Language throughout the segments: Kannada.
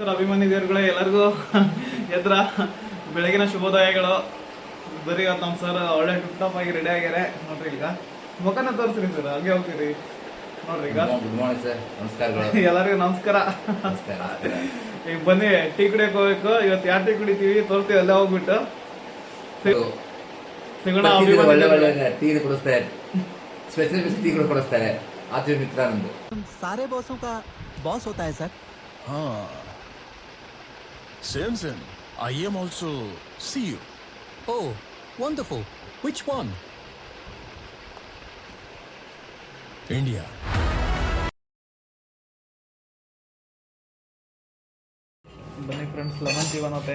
ಸರ್ ಅಭಿಮಾನಿ ದೇವರುಗಳೇ ಎಲ್ಲರಿಗೂ ಎದ್ರ ಬೆಳಗಿನ ಶುಭೋದಯಗಳು. ಬರೀ ನಮ್ಮ ಸರ್ ಒಳ್ಳೆ ಟಿಪ್ಟಾಪ್ ಆಗಿ ರೆಡಿ ಆಗ್ಯಾರೆ ನೋಡ್ರಿ ಈಗ. ಮುಖನ ತೋರಿಸ್ರಿ ಸರ್ ಹಂಗೆ ಹೋಗ್ತೀರಿ. ನೋಡ್ರಿ ಈಗ. ಗುಡ್ ಸರ್ ನಮಸ್ಕಾರಗಳು. ಎಲ್ಲರಿಗೂ ನಮಸ್ಕಾರ. ನಮಸ್ಕಾರ ಈಗ ಬನ್ನಿ ಟೀ ಕುಡಿಯಕ್ ಹೋಗ್ಬೇಕು. ಇವತ್ತು ಯಾವ ಟೀ ಕುಡಿತೀವಿ? ತೋರ್ತೀವಿ ಎಲ್ಲ ಹೋಗ್ಬಿಟ್ಟು. ಸಿಗೋಣ ಟೀ ಕುಡಿಸ್ತಾರೆ. ಸ್ಪೆಷಲ್ ಟೀ ಆಚೆ ಮಿತ್ರ ನಂದು ಸಾರೇ ಬಾಸ್ ಬಾಸ್ ಹೋತಾ ಸರ್ ಹಾಂ. Same, same. I am also see you. Oh, wonderful. Which one? India. ಬನ್ನಿ ಫ್ರೆಂಡ್ಸ್ ಲೆಮನ್ ಟೀ ಬಂದತೆ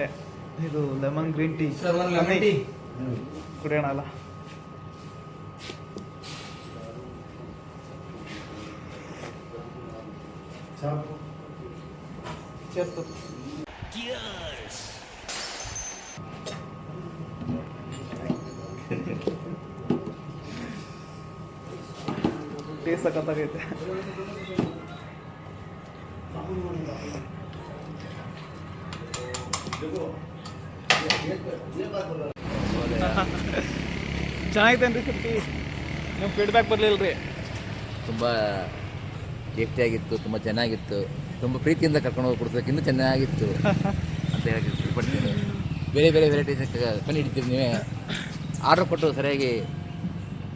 ಇದು ಲೆಮನ್ ಗ್ರೀನ್ ಟೀ ಕುಡಿಯೋಣ ಅಲ್ಲ ಚಾಪು to- ಸಕತ್ತಾಗೈತೆ ಸರ್ ಟೀ ನಿಮ್ಮ ಫೀಡ್ಬ್ಯಾಕ್ ಬರಲಿಲ್ಲ ರೀ ತುಂಬ ಟೇಸ್ಟಿಯಾಗಿತ್ತು ತುಂಬ ಚೆನ್ನಾಗಿತ್ತು. ತುಂಬ ಪ್ರೀತಿಯಿಂದ ಕರ್ಕೊಂಡು ಹೋಗಿ ಕೊಡ್ಸೋಕೆ ಇನ್ನೂ ಚೆನ್ನಾಗಿತ್ತು ಅಂತ ಹೇಳಿ ಬೇರೆ ಬೇರೆ ವೆರೈಟೀಸ್ ಕಣ್ಣು ಹಿಡಿತೀರಿ ನೀವೇ. ಆರ್ಡರ್ ಕೊಟ್ಟು ಸರಿಯಾಗಿ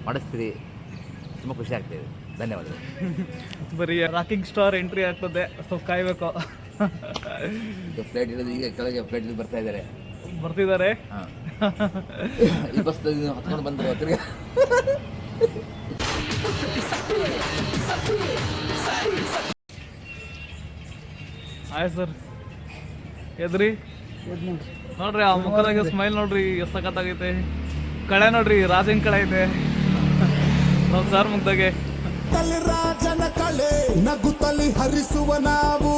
ಮಾಡಿಸ್ತೀರಿ. ತುಂಬ ಖುಷಿ ಆಗ್ತಿದೆ ಧನ್ಯವಾದಗಳು. ಬರೀ ರಾಕಿಂಗ್ ಸ್ಟಾರ್ ಎಂಟ್ರಿ ಆಗ್ತದೆ ಸ್ವಲ್ಪ ಕಾಯ್ಬೇಕು. ಫ್ಲೈಟ್ ಇರೋದು ಈಗ ಕೆಳಗೆ ಫ್ಲೈಟ್ ಬರ್ತಾ ಇದ್ದಾರೆ. ಬರ್ತಿದ್ದಾರೆ. ಈ ಬಸ್ ಹತ್ಕೊಂಡು ಬಂದರು ತಿರ್ಗಿ. ಆಯ್ತು ಸರ್. ಎದ್ರಿ? ನೋಡ್ರಿ ಆ ಮುಖದಾಗ ಸ್ಮೈಲ್ ನೋಡ್ರಿ ಎಷ್ಟು ಸಖತ್ತಾಗೈತೆ. ಕಳೆ ನೋಡ್ರಿ ರಾಜನ್ ಕಳೆ ಐತೆ. ನಮ್ಮ ಸರ್ ಮುಗ್ದಾಗೆ ರಾಜನ ಕಳೆ ನಗುತ್ತಲಿ ಹರಿಸುವ ನಾವು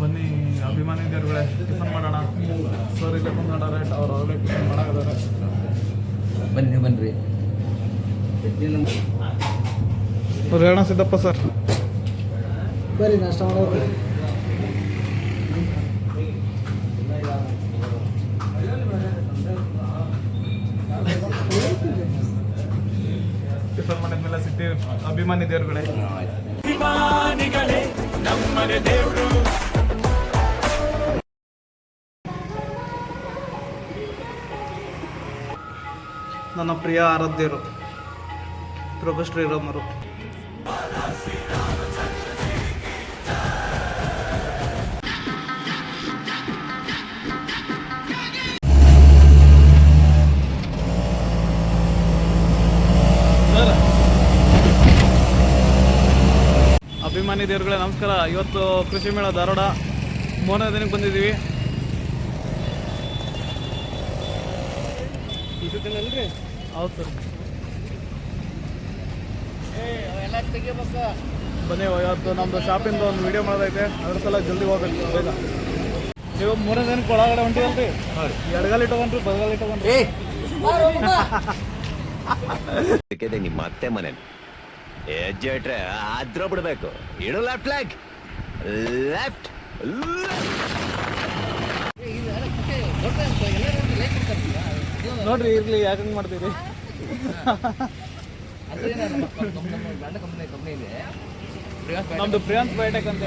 ಬನ್ನಿ ಅಭಿಮಾನಿ ದೇವ್ರುಗಳೇ ಟಿಫನ್ ಮಾಡೋಣ. ಸರ್ ಇಲ್ಲೇ ರೈಟ್ ಅವ್ರು ಅವರೇ ಟಿಫನ್ ಮಾಡಾಕದಾರೆ ಬನ್ನಿ ಬನ್ರಿ. ಅವ್ರು ಹೇಳೋಣ ಸಿದ್ದಪ್ಪ ಸರ್. ಬರೀ ನಾಷ್ಟ ಮಾಡೋದು ಟಿಫನ್ ಸಿಗ್ತೀವಿ ಅಭಿಮಾನಿ ದೇವ್ರುಗಳೇ. ನನ್ನ ಪ್ರಿಯ ಆರಾಧ್ಯರು ಪ್ರಭು ಶ್ರೀರಾಮರು ಅಭಿಮಾನಿ ನಮಸ್ಕಾರ. ಇವತ್ತು ಕೃಷಿ ಮೇಳ ಧಾರವಾಡ. ಮೂರನೇ ದಿನಕ್ಕೆ ಬಂದಿದ್ದೀವಿ. ಹೌದು ಸರ್. ಬನ್ನಿ ಇವತ್ತು ನಮ್ದು ಶಾಪಿಂದ ಒಂದು ವಿಡಿಯೋ ಮಾಡೋದೈತೆ. ಅದ್ರ ಸಲ ಜಲ್ದಿ ಹೋಗ್ಬೇಕು. ಬೇಗ ನೀವು ಮೂರನೇ ದಿನಕ್ಕೆ ಒಳಗಡೆ ಹೊಂಟಿವಲ್ರಿ ಎಡಗಾಲಿ ಇಟ್ಕೊಂಡ್ರಿ ಬದಗಾಲಿ ಇಟ್ಕೊಂಡ್ರಿ ನಿಮ್ಮ ಅತ್ತೆ ಮನೆ. ಹೆಜ್ಜೆ ಇಟ್ರೆ ಅದ್ರ ಬಿಡ್ಬೇಕು. ಇಡು ಲೆಫ್ಟ್ ಲೆಗ್ ಲೆಫ್ಟ್ ನೋಡ್ರಿ ಇರ್ಲಿ ಯಾಕಂಗ್ ಮಾಡ್ತೀರಿ? ನಮ್ದು ಪ್ರಿಯಾಂತ್ ಬಯೋಟೆಕ್ ಅಂತ.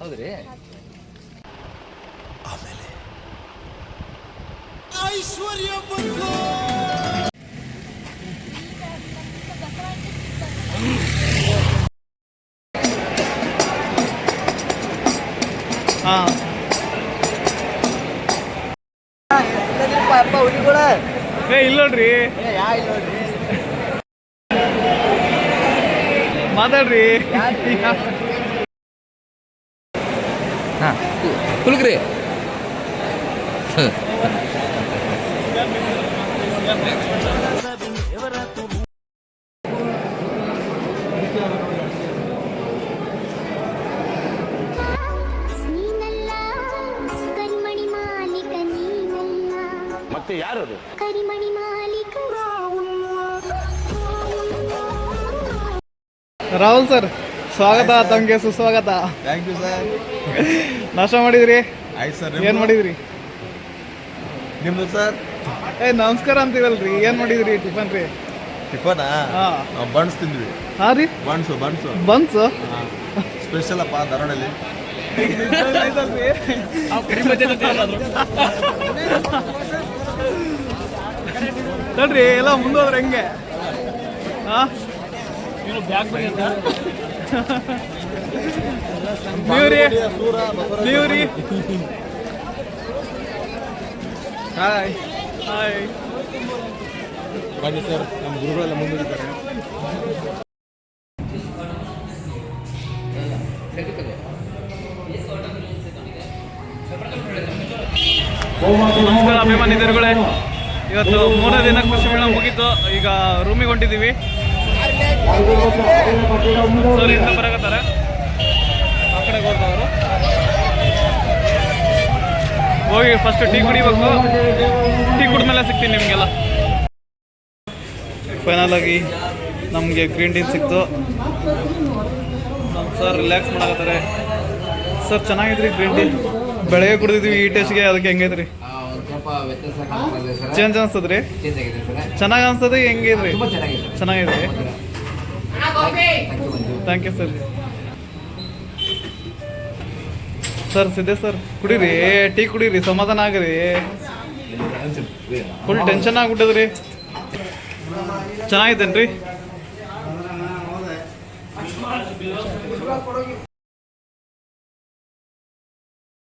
ಹೌದ್ರಿ? ಐಶ್ವರ್ಯ ಬಂತು ಹಾ ಏ ಇಲ್ಲ ನೋಡ್ರಿ ಮಾತಾಡ್ರಿ ಹಾಂ ಕುಲ್ಕ್ರಿ ನೀನಲ್ಲ ಕರಿಮಣಿ ಮಾಲೀಕ ನೀನಲ್ಲ ಮತ್ತೆ ಯಾರದು? ಕರಿಮಣಿ ಮಾಲೀಕ ರಾಹುಲ್. ಸರ್ ಸ್ವಾಗತ ತಮಗೆ ಸುಸ್ವಾಗತ. ಥ್ಯಾಂಕ್ ಯು ಸರ್ ನಾಷ್ಟ ಮಾಡಿದ್ರಿ? ಆಯ್ತು ಸರ್ ಏನು ಮಾಡಿದ್ರಿ? ನಿಮ್ದು ಸರ್ ಏ ನಮಸ್ಕಾರ ಅಂತೀವಲ್ರಿ ಏನ್ ಮಾಡಿದ್ರಿ ಟಿಫನ್ ರೀ? ಟಿಫನಾ? ಹಾ. ಬಣ್ಸ್ ತಿಂದ್ವಿ. ಹಾಂ ರೀ? ಬಣ್ಸು ಬಣ್ಸು ಬನ್ಸು? ಸ್ಪೆಷಲ್ ಅಪ್ಪ ಧಾರವಾಡಲ್ಲಿ. ನೋಡ್ರಿ ಎಲ್ಲ ಮುಂದೋದ್ರೆ ಹೆಂಗೆ? ಹಾ? ನೀವ್ರಿ? ನೀವ್ರಿ? ಹಾಯ್. ಹಾಯ್ ಬನ್ನಿ ಸರ್ ನಮ್ಮ ಗುರುಗಳೆಲ್ಲ ಮುಂದಿದ್ದಾರೆ ನಮಸ್ಕಾರ ಅಭಿಮಾನಿದರುಗಳೇ ಇವತ್ತು ಮೂರನೇ ದಿನ ಕೃಷಿ ಮೇಳ ಮುಗೀತು. ಈಗ ರೂಮಿಗೆ ಹೊಂಟಿದ್ದೀವಿ ಸರ್ ಇಂದ ಬರಕತ್ತಾರೆ ಆ ಕಡೆ ಹೋದವರು ಹೋಗಿ ಫಸ್ಟ್ ಟೀ ಕುಡಿಬೇಕು. ಟೀ ಕುಡಿದ್ಮೇಲೆ ಸಿಗ್ತೀನಿ ನಿಮಗೆಲ್ಲ. ಫೈನಲ್ ಆಗಿ ನಮಗೆ ಗ್ರೀನ್ ಟೀ ಸಿಕ್ತು. ನಮ್ಮ ಸರ್ ರಿಲ್ಯಾಕ್ಸ್ ಮಾಡಕತ್ತಾರೆ. ಸರ್ ಚೆನ್ನಾಗಿದ್ರಿ ಗ್ರೀನ್ ಟೀ ಬೆಳಗ್ಗೆ ಕುಡಿದಿದ್ವಿ ಈ ಟೇಸ್ಟ್ಗೆ ಅದಕ್ಕೆ ಹೆಂಗೈತ್ರಿ ಚೇಂಜ್ ಅನ್ಸ್ತದ್ರಿ? ಚೇಂಜ್ ಆಗಿದೆ ಸರ್. ಚೆನ್ನಾಗಿ ಅನ್ಸ್ತದೆ ಹೆಂಗಿದ್ರಿ ತುಂಬ ಚೆನ್ನಾಗಿದೆ. ಸರ್ ಚೆನ್ನಾಗಿದೆ thank you thank you sir sir ಸಿದ್ದೆ sir. ಕುಡೀರಿ ಟೀ ಕುಡೀರಿ ಸಮಾಧಾನ ಆಗ್ರಿ. ಫುಲ್ ಟೆನ್ಷನ್ ಆಗ್ಬಿಟ್ಟದ್ರಿ. ಚೆನ್ನಾಗಿದ್ದೇನ್ರಿ?